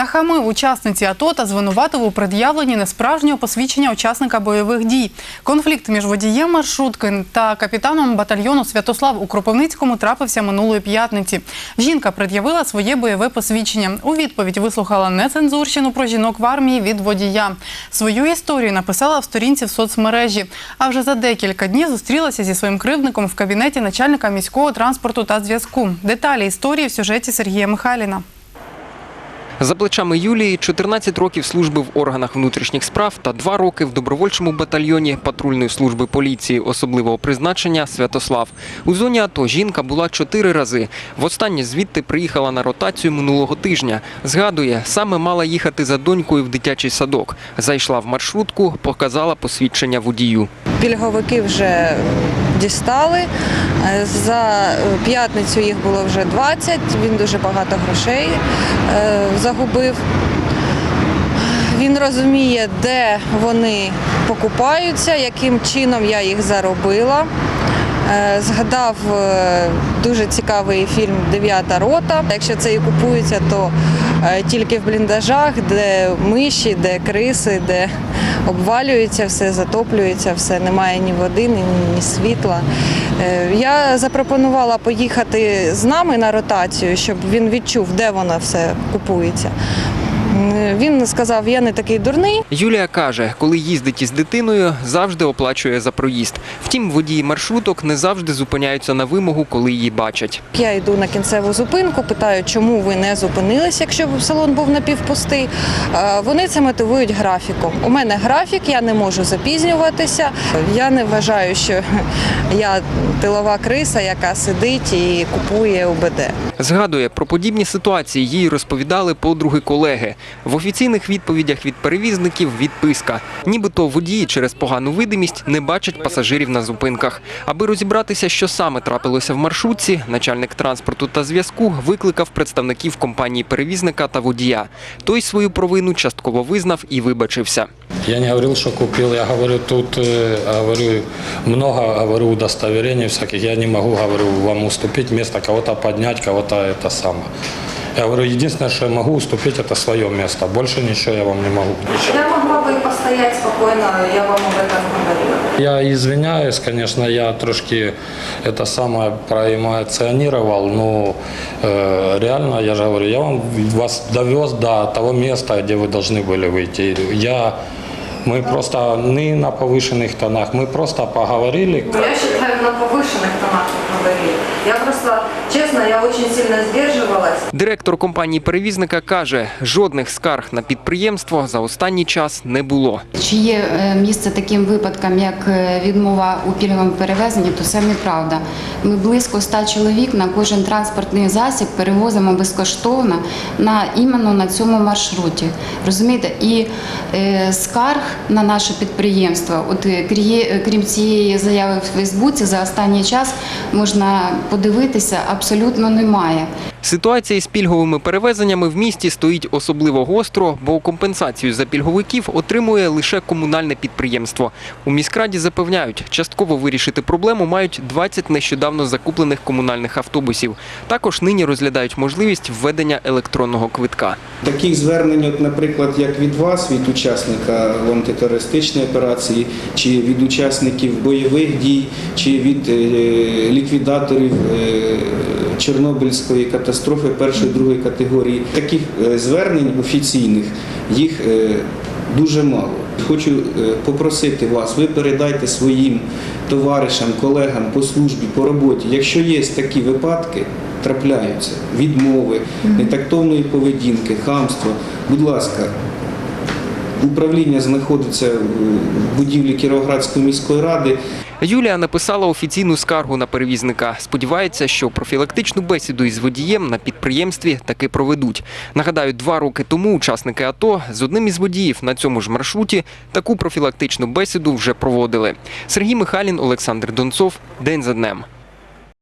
Нахамив учасниці АТО та звинуватив у пред'явленні несправжнього посвідчення учасника бойових дій. Конфлікт між водієм маршрутки та капітаном батальйону Святослав у Кропивницькому трапився минулої п'ятниці. Жінка пред'явила своє бойове посвідчення. У відповідь вислухала нецензурщину про жінок в армії від водія. Свою історію написала в сторінці в соцмережі. А вже за декілька днів зустрілася зі своїм кривдником в кабінеті начальника міського транспорту та зв'язку. Деталі історії в сюжеті Сергія Михайліна. За плечами Юлії 14 років служби в органах внутрішніх справ та 2 роки в добровольчому батальйоні патрульної служби поліції особливого призначення Святослав. У зоні АТО жінка була чотири рази. Востаннє звідти приїхала на ротацію минулого тижня. Згадує, саме мала їхати за донькою в дитячий садок. Зайшла в маршрутку, показала посвідчення водію. Пільговики вже дістали. Е, За п'ятницю їх було вже 20, він дуже багато грошей е, загубив. Він розуміє, де вони покупаються, яким чином я їх заробила. Е, Згадав е, дуже цікавий фільм Дев'ята рота. Якщо це і купується, то е, тільки в бліндажах, де миші, де криси, де обвалюється все, затоплюється все, немає ні води, ні, ні світла. Я запропонувала поїхати з нами на ротацію, щоб він відчув, де воно все купується. Він сказав, я не такий дурний. Юлія каже, коли їздить із дитиною, завжди оплачує за проїзд. Втім, водії маршруток не завжди зупиняються на вимогу, коли її бачать. Я йду на кінцеву зупинку, питаю, чому ви не зупинились, якщо б салон був напівпустий. Е, Вони це мотивують графіком. У мене графік, я не можу запізнюватися. Я не вважаю, що я тилова криса, яка сидить і купує УБД. Згадує, про подібні ситуації їй розповідали подруги колеги. В офіційних відповідях від перевізників відписка. Нібито водії через погану видимість не бачать пасажирів на зупинках. Аби розібратися, що саме трапилося в маршрутці, начальник транспорту та зв'язку викликав представників компанії перевізника та водія. Той свою провину частково визнав і вибачився. Я не говорил, что купил. Я говорю, тут э, говорю, много говорю удостоверений всяких. Я не могу, говорю, вам уступить место, кого-то поднять, кого-то это самое. Я говорю, единственное, что я могу уступить, это свое место. Больше ничего я вам не могу. Я могла би постояти спокійно, я вам об этом говорила. Я извиняюсь, конечно, я трошки это самое проэмоционировал, но э, реально, я же говорю, я вам вас довез до того места, где вы должны были выйти. Я, мы просто не на повышенных тонах, мы просто поговорили. Я считаю, на повышенных тонах мы говорили. Я просто, честно, я очень сильно сдерживалась. Директор компанії перевізника каже, жодних скарг на підприємство за останній час не було. Чи є е, місце таким випадкам, як е, відмова у пільговому перевезенні, то це неправда. Ми близько 100 чоловік на кожен транспортний засіб перевозимо безкоштовно на іменно на цьому маршруті. Розумієте? І е, скарг на наше підприємство, от е, кріє- крім цієї заяви в Фейсбуці, за останній час можна подивитися, абсолютно немає. Ситуація з пільговими перевезеннями в місті стоїть особливо гостро, бо компенсацію за пільговиків отримує лише комунальне підприємство. У міськраді запевняють, частково вирішити проблему мають 20 нещодавно закуплених комунальних автобусів. Також нині розглядають можливість введення електронного квитка. Таких звернень, наприклад, як від вас, від учасника антитерористичної операції, чи від учасників бойових дій, чи від е, ліквідаторів е, Чорнобильської катастрофи першої другої категорії. Таких е, звернень офіційних їх е, дуже мало. Хочу е, попросити вас, ви передайте своїм товаришам, колегам по службі, по роботі. Якщо є такі випадки, трапляються відмови, нетактовної поведінки, хамства. Будь ласка, управління знаходиться в будівлі Кіровоградської міської ради. Юлія написала офіційну скаргу на перевізника. Сподівається, що профілактичну бесіду із водієм на підприємстві таки проведуть. Нагадаю, два роки тому учасники АТО з одним із водіїв на цьому ж маршруті таку профілактичну бесіду вже проводили. Сергій Михайлін, Олександр Донцов. День за днем.